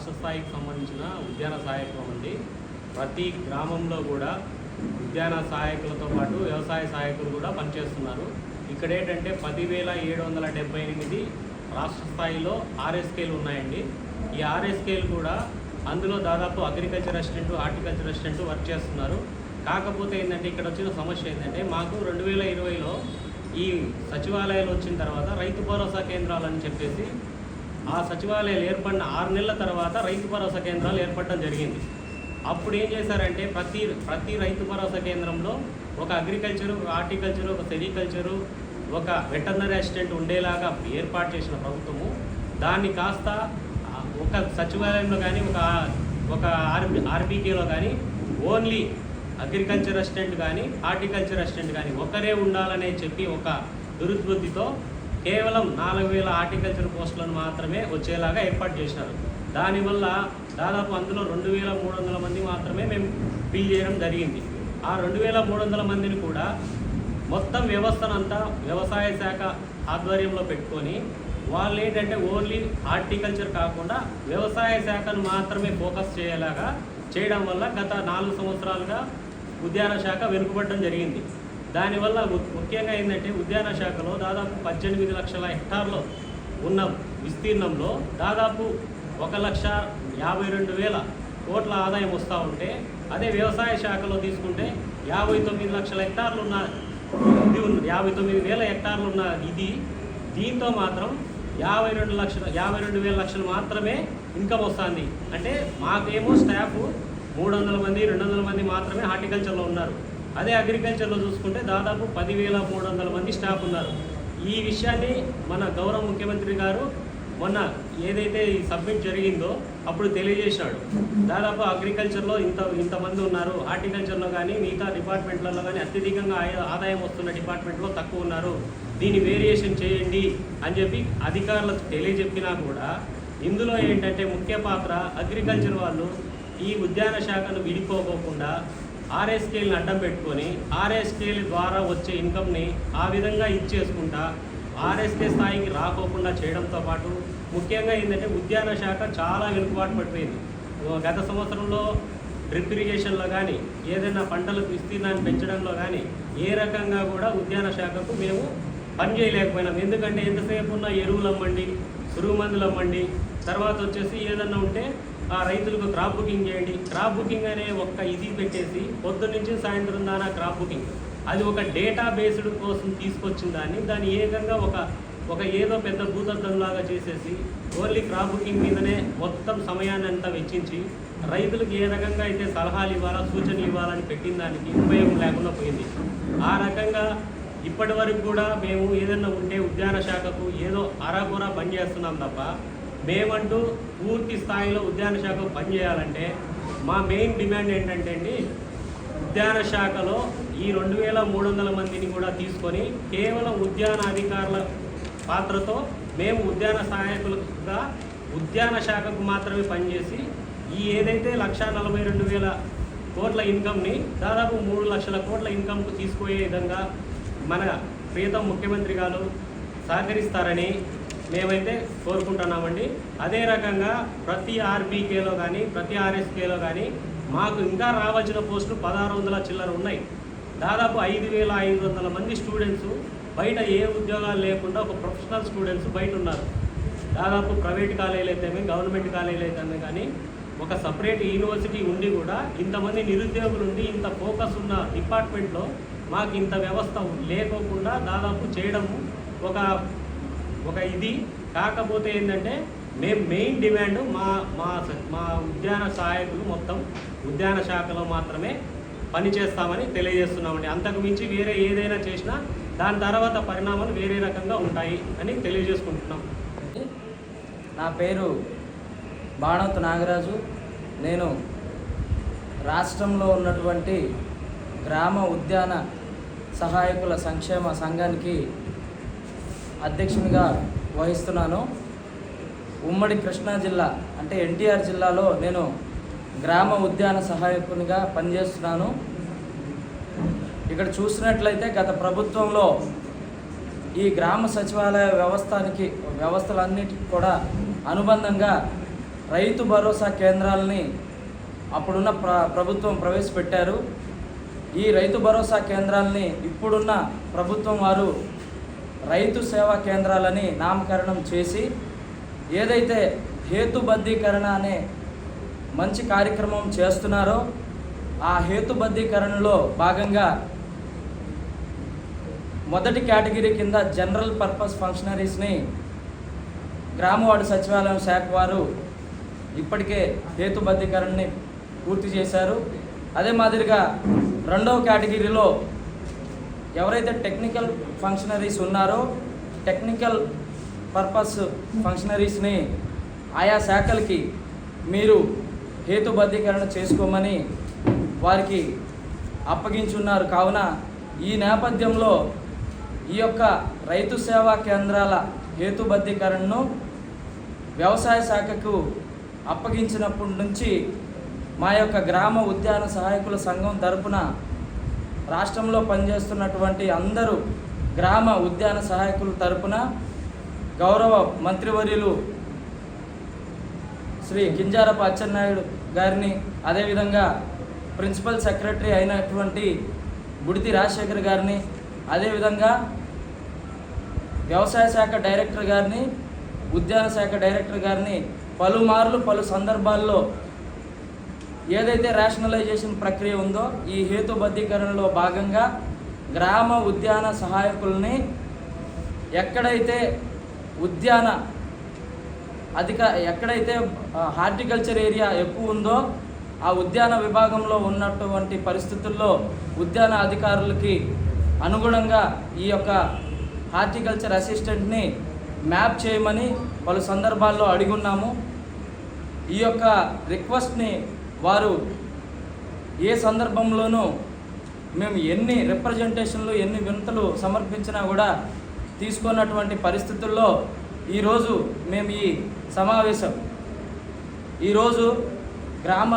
రాష్ట్ర స్థాయికి సంబంధించిన ఉద్యాన సహాయకం ఉంది ప్రతి గ్రామంలో కూడా ఉద్యాన సహాయకులతో పాటు వ్యవసాయ సహాయకులు కూడా పనిచేస్తున్నారు. ఇక్కడ ఏంటంటే పదివేల ఏడు వందల డెబ్బై ఎనిమిది రాష్ట్ర స్థాయిలో ఆర్ఎస్కేలు ఉన్నాయండి. ఈ ఆర్ఎస్కేలు కూడా అందులో దాదాపు agriculture assistant horticulture assistant work చేస్తున్నారు. కాకపోతే ఏంటంటే ఇక్కడ వచ్చిన సమస్య ఏంటంటే మాకు రెండు వేల ఇరవైలో ఈ సచివాలయాలు వచ్చిన తర్వాత రైతు భరోసా కేంద్రాలు అని చెప్పేసి ఆ సచివాలయాలు ఏర్పడిన ఆరు నెలల తర్వాత రైతు భరోసా కేంద్రాలు ఏర్పడడం జరిగింది. అప్పుడు ఏం చేశారంటే ప్రతి ప్రతి రైతు భరోసా కేంద్రంలో ఒక అగ్రికల్చరు ఒక హార్టికల్చరు ఒక సెరికల్చరు ఒక వెటర్నరీ అసిస్టెంట్ ఉండేలాగా ఏర్పాటు చేసిన ప్రభుత్వము. దాన్ని కాస్త ఒక సచివాలయంలో కానీ ఒక ఒక ఆర్బి ఆర్బీకేలో కానీ ఓన్లీ అగ్రికల్చర్ అసిస్టెంట్ కానీ హార్టికల్చర్ అసిస్టెంట్ కానీ ఒకరే ఉండాలనే చెప్పి ఒక దురుద్బుద్ధితో కేవలం నాలుగు వేల హార్టికల్చర్ పోస్టులను మాత్రమే వచ్చేలాగా ఏర్పాటు చేసినారు దానివల్ల దాదాపు అందులో రెండు వేల మూడు వందల మంది మాత్రమే మేము ఫిల్ చేయడం జరిగింది. ఆ రెండు వేల మూడు వందల మందిని కూడా మొత్తం వ్యవస్థనంతా వ్యవసాయ శాఖ ఆధ్వర్యంలో పెట్టుకొని వాళ్ళు ఏంటంటే ఓన్లీ హార్టికల్చర్ కాకుండా వ్యవసాయ శాఖను మాత్రమే ఫోకస్ చేయలాగా చేయడం వల్ల గత నాలుగు సంవత్సరాలుగా ఉద్యాన శాఖ వెనుకబడడం జరిగింది. దానివల్ల ము- ముఖ్యంగా ఏంటంటే ఉద్యాన శాఖలో దాదాపు పద్దెనిమిది లక్షల హెక్టార్లో ఉన్న విస్తీర్ణంలో దాదాపు ఒక లక్ష యాభై రెండు వేల కోట్ల ఆదాయం వస్తూ ఉంటే అదే వ్యవసాయ శాఖలో తీసుకుంటే యాభై తొమ్మిది లక్షల హెక్టార్లు ఉన్న ఇది యాభై తొమ్మిది వేల హెక్టార్లు ఉన్న ఇది దీంతో మాత్రం యాభై రెండు లక్షల యాభై రెండు వేల లక్షలు మాత్రమే ఇన్కమ్ వస్తుంది. అంటే మాకేమో స్టాఫ్ మూడు వందల మంది రెండు వందల మంది మాత్రమే హార్టికల్చర్లో ఉన్నారు. అదే అగ్రికల్చర్లో చూసుకుంటే దాదాపు పదివేల మూడు వందల మంది స్టాఫ్ ఉన్నారు. ఈ విషయాన్ని మన గౌరవ ముఖ్యమంత్రి గారు మొన్న ఏదైతే ఈ సబ్మిట్ జరిగిందో అప్పుడు తెలియజేశాడు. దాదాపు అగ్రికల్చర్లో ఇంత ఇంతమంది ఉన్నారు. హార్టికల్చర్లో కానీ మిగతా డిపార్ట్మెంట్లలో కానీ అత్యధికంగా ఆయ- ఆదాయం వస్తున్న డిపార్ట్మెంట్లో తక్కువ ఉన్నారు. దీన్ని వేరియేషన్ చేయండి అని చెప్పి అధికారులకు తెలియజెప్పినా కూడా ఇందులో ఏంటంటే ముఖ్య పాత్ర అగ్రికల్చర్ వాళ్ళు ఈ ఉద్యాన శాఖను విడిపోకోకుండా ఆర్ఎస్కేల్ని అడ్డం పెట్టుకొని ఆర్ఎస్కేల్ ద్వారా వచ్చే ఇన్కమ్ని ఆ విధంగా ఇచ్చేసుకుంటా ఆర్ఎస్కే స్థాయికి రాకోకుండా చేయడంతో పాటు ముఖ్యంగా ఏంటంటే ఉద్యాన శాఖ చాలా వెనుకబాటు పడిపోయింది. గత సంవత్సరంలో డ్రిప్ ఇరిగేషన్లో కానీ ఏదైనా పంటలకు విస్తీర్ణాన్ని పెంచడంలో కానీ ఏ రకంగా కూడా ఉద్యాన శాఖకు మేము పని చేయలేకపోయినాం. ఎందుకంటే ఎంతసేపు ఉన్న ఎరువులు అమ్మండి పురుగు మందులు అమ్మండి తర్వాత వచ్చేసి ఏదన్నా ఉంటే ఆ రైతులకు క్రాప్ బుకింగ్ చేయండి. క్రాప్ బుకింగ్ అనే ఒక్క ఇది పెట్టేసి పొద్దున్న నుంచి సాయంత్రం దానా క్రాప్ బుకింగ్. అది ఒక డేటా బేస్డ్ కోసం తీసుకొచ్చిన దాన్ని దాన్ని ఏకంగా ఒక ఒక ఏదో పెద్ద భూతద్దంలాగా చేసేసి ఓన్లీ క్రాప్ బుకింగ్ మీదనే మొత్తం సమయాన్ని అంతా వెచ్చించి రైతులకు ఏ రకంగా అయితే సలహాలు ఇవ్వాలా సూచనలు ఇవ్వాలని పెట్టిన దానికి ఉపయోగం లేకుండా పోయింది. ఆ రకంగా ఇప్పటి వరకు కూడా మేము ఏదన్నా ఉంటే ఉద్యాన శాఖకు ఏదో అరాకొరా పని చేస్తున్నాం తప్ప మేమంటూ పూర్తి స్థాయిలో ఉద్యాన శాఖకు పనిచేయాలంటే మా మెయిన్ డిమాండ్ ఏంటంటే అండి ఉద్యాన శాఖలో ఈ రెండు వేల మూడు వందల మందిని కూడా తీసుకొని కేవలం ఉద్యాన అధికారుల పాత్రతో మేము ఉద్యాన సహాయకులుగా ఉద్యాన శాఖకు మాత్రమే పనిచేసి ఈ ఏదైతే లక్ష నలభై రెండు వేల కోట్ల ఇన్కమ్ని దాదాపు మూడు లక్షల కోట్ల ఇన్కమ్కు తీసుకుపోయే విధంగా మన ప్రీతం ముఖ్యమంత్రి గారు సహకరిస్తారని మేమైతే కోరుకుంటున్నామండి. అదే రకంగా ప్రతి ఆర్బీకేలో కానీ ప్రతి ఆర్ఎస్కేలో కానీ మాకు ఇంకా రావాల్సిన పోస్టులు పదహారు వందల చిల్లర ఉన్నాయి. దాదాపు ఐదు వేల ఐదు వందల మంది స్టూడెంట్స్ బయట ఏ ఉద్యోగాలు లేకుండా ఒక ప్రొఫెషనల్ స్టూడెంట్స్ బయట ఉన్నారు. దాదాపు ప్రైవేట్ కాలేజీలు అయితేనే గవర్నమెంట్ కాలేజీలు అయితేనే కానీ ఒక సపరేట్ యూనివర్సిటీ ఉండి కూడా ఇంతమంది నిరుద్యోగులు ఉండి ఇంత ఫోకస్ ఉన్న డిపార్ట్మెంట్లో మాకు ఇంత వ్యవస్థ లేకోకుండా దాదాపు చేయడము ఒక ఒక ఇది. కాకపోతే ఏంటంటే మేము మెయిన్ డిమాండ్ మా మా స- మా ఉద్యాన సహాయకులు మొత్తం ఉద్యాన శాఖలో మాత్రమే పనిచేస్తామని తెలియజేస్తున్నామండి. అంతకు మించి వేరే ఏదైనా చేసినా దాని తర్వాత పరిణామాలు వేరే రకంగా ఉంటాయి అని తెలియజేసుకుంటున్నాం. నా పేరు బాణోత్ నాగరాజు. నేను రాష్ట్రంలో ఉన్నటువంటి గ్రామ ఉద్యాన సహాయకుల సంక్షేమ సంఘానికి అధ్యక్షునిగా వహిస్తున్నాను. ఉమ్మడి కృష్ణా జిల్లా అంటే ఎన్టీఆర్ జిల్లాలో నేను గ్రామ ఉద్యాన సహాయకునిగా పనిచేస్తున్నాను. ఇక్కడ చూసినట్లయితే గత ప్రభుత్వంలో ఈ గ్రామ సచివాలయ వ్యవస్థానికి వ్యవస్థలన్నిటికి కూడా అనుబంధంగా రైతు భరోసా కేంద్రాలని అప్పుడున్న ప్ర ప్రభుత్వం ప్రవేశపెట్టారు. ఈ రైతు భరోసా కేంద్రాలని ఇప్పుడున్న ప్రభుత్వం వారు రైతు సేవా కేంద్రాలని నామకరణం చేసి ఏదైతే హేతుబద్ధీకరణ అనే మంచి కార్యక్రమం చేస్తున్నారో ఆ హేతుబద్ధీకరణలో భాగంగా మొదటి కేటగిరీ కింద జనరల్ పర్పస్ ఫంక్షనరీస్ని గ్రామవాడు సచివాలయం శాఖ వారు ఇప్పటికే హేతుబద్ధీకరణని పూర్తి చేశారు. అదే మాదిరిగా రెండవ కేటగిరీలో ఎవరైతే టెక్నికల్ ఫంక్షనరీస్ ఉన్నారో టెక్నికల్ పర్పస్ ఫంక్షనరీస్ని ఆయా శాఖలకి మీరు హేతుబద్ధీకరణ చేసుకోమని వారికి అప్పగించున్నారు. కావున ఈ నేపథ్యంలో ఈ యొక్క రైతు సేవా కేంద్రాల హేతుబద్ధీకరణను వ్యవసాయ శాఖకు అప్పగించినప్పటి నుంచి మా యొక్క గ్రామ ఉద్యాన సహాయకుల సంఘం తరపున రాష్ట్రంలో పనిచేస్తున్నటువంటి అందరూ గ్రామ ఉద్యాన సహాయకుల తరపున గౌరవ మంత్రివర్యులు శ్రీ గింజారపు అచ్చెన్నాయుడు గారిని అదేవిధంగా ప్రిన్సిపల్ సెక్రటరీ అయినటువంటి బుడితి రాజశేఖర్ గారిని అదేవిధంగా వ్యవసాయ శాఖ డైరెక్టర్ గారిని ఉద్యాన శాఖ డైరెక్టర్ గారిని పలుమార్లు పలు సందర్భాల్లో ఏదైతే రేషనలైజేషన్ ప్రక్రియ ఉందో ఈ హేతుబద్ధీకరణలో భాగంగా గ్రామ ఉద్యాన సహాయకుల్ని ఎక్కడైతే ఉద్యాన అధిక ఎక్కడైతే హార్టికల్చర్ ఏరియా ఎక్కువ ఉందో ఆ ఉద్యాన విభాగంలో ఉన్నటువంటి పరిస్థితుల్లో ఉద్యాన అధికారులకి అనుగుణంగా ఈ యొక్క హార్టికల్చర్ అసిస్టెంట్ని మ్యాప్ చేయమని పలు సందర్భాల్లో అడిగున్నాము. ఈ యొక్క రిక్వెస్ట్ని వారు ఏ సందర్భంలోనూ మేము ఎన్ని రిప్రజెంటేషన్లు ఎన్ని వినతులు సమర్పించినా కూడా తీసుకున్నటువంటి పరిస్థితుల్లో ఈరోజు మేము ఈ సమావేశం. ఈరోజు గ్రామ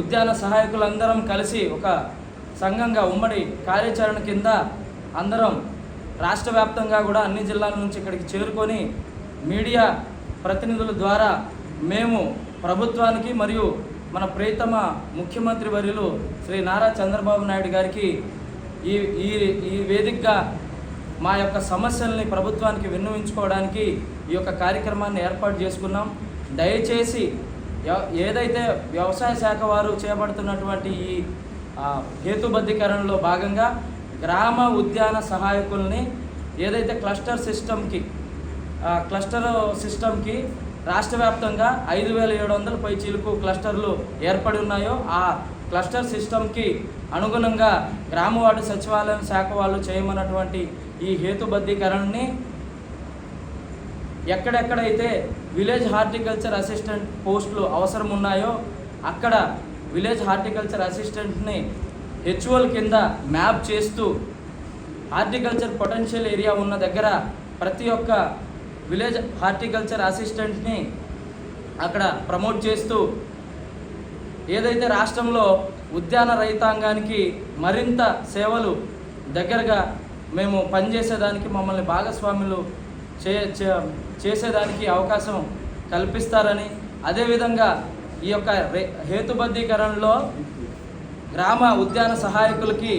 ఉద్యాన సహాయకులందరం కలిసి ఒక సంఘంగా ఉమ్మడి కార్యాచరణ కింద అందరం రాష్ట్ర వ్యాప్తంగా కూడా అన్ని జిల్లాల నుంచి ఇక్కడికి చేరుకొని మీడియా ప్రతినిధుల ద్వారా మేము ప్రభుత్వానికి మరియు మన ప్రియతమ ముఖ్యమంత్రి వర్యులు శ్రీ నారా చంద్రబాబు నాయుడు గారికి ఈ ఈ ఈ వేదికగా మా యొక్క సమస్యల్ని ప్రభుత్వానికి విన్నవించుకోవడానికి ఈ యొక్క కార్యక్రమాన్ని ఏర్పాటు చేసుకున్నాం. దయచేసి ఏదైతే వ్యవసాయ శాఖ వారు చేపడుతున్నటువంటి ఈ హేతుబద్ధీకరణలో భాగంగా గ్రామ ఉద్యాన సహాయకుల్ని ఏదైతే క్లస్టర్ సిస్టమ్కి క్లస్టర్ సిస్టమ్కి రాష్ట్ర వ్యాప్తంగా ఐదు వేల ఏడు వందల పై చిలుకు క్లస్టర్లు ఏర్పడి ఉన్నాయో ఆ క్లస్టర్ సిస్టమ్కి అనుగుణంగా గ్రామవాడు సచివాలయం శాఖ వాళ్ళు చేయమన్నటువంటి ఈ హేతుబద్ధీకరణని ఎక్కడెక్కడైతే విలేజ్ హార్టికల్చర్ అసిస్టెంట్ పోస్టులు అవసరం ఉన్నాయో అక్కడ విలేజ్ హార్టికల్చర్ అసిస్టెంట్ని హెచ్ఓల్ కింద మ్యాప్ చేస్తూ హార్టికల్చర్ పొటెన్షియల్ ఏరియా ఉన్న దగ్గర ప్రతి ఒక్క విలేజ్ హార్టికల్చర్ అసిస్టెంట్ని అక్కడ ప్రమోట్ చేస్తూ ఏదైతే రాష్ట్రంలో ఉద్యాన రైతాంగానికి మరింత సేవలు దగ్గరగా మేము పనిచేసేదానికి మమ్మల్ని భాగస్వాములు చే చే- చేసేదానికి అవకాశం కల్పిస్తారని అదేవిధంగా ఈ యొక్క రే- హేతుబద్ధీకరణలో గ్రామ ఉద్యాన సహాయకులకి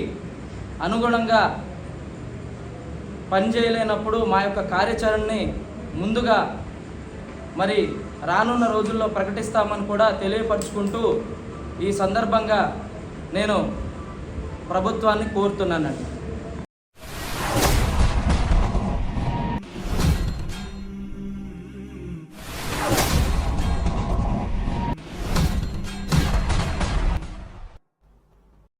అనుగుణంగా పనిచేయలేనప్పుడు మా యొక్క కార్యాచరణని ముందుగా మరి రానున్న రోజుల్లో ప్రకటిస్తామని కూడా తెలియపరుచుకుంటూ ఈ సందర్భంగా నేను ప్రభుత్వాన్ని కోరుతున్నానండి.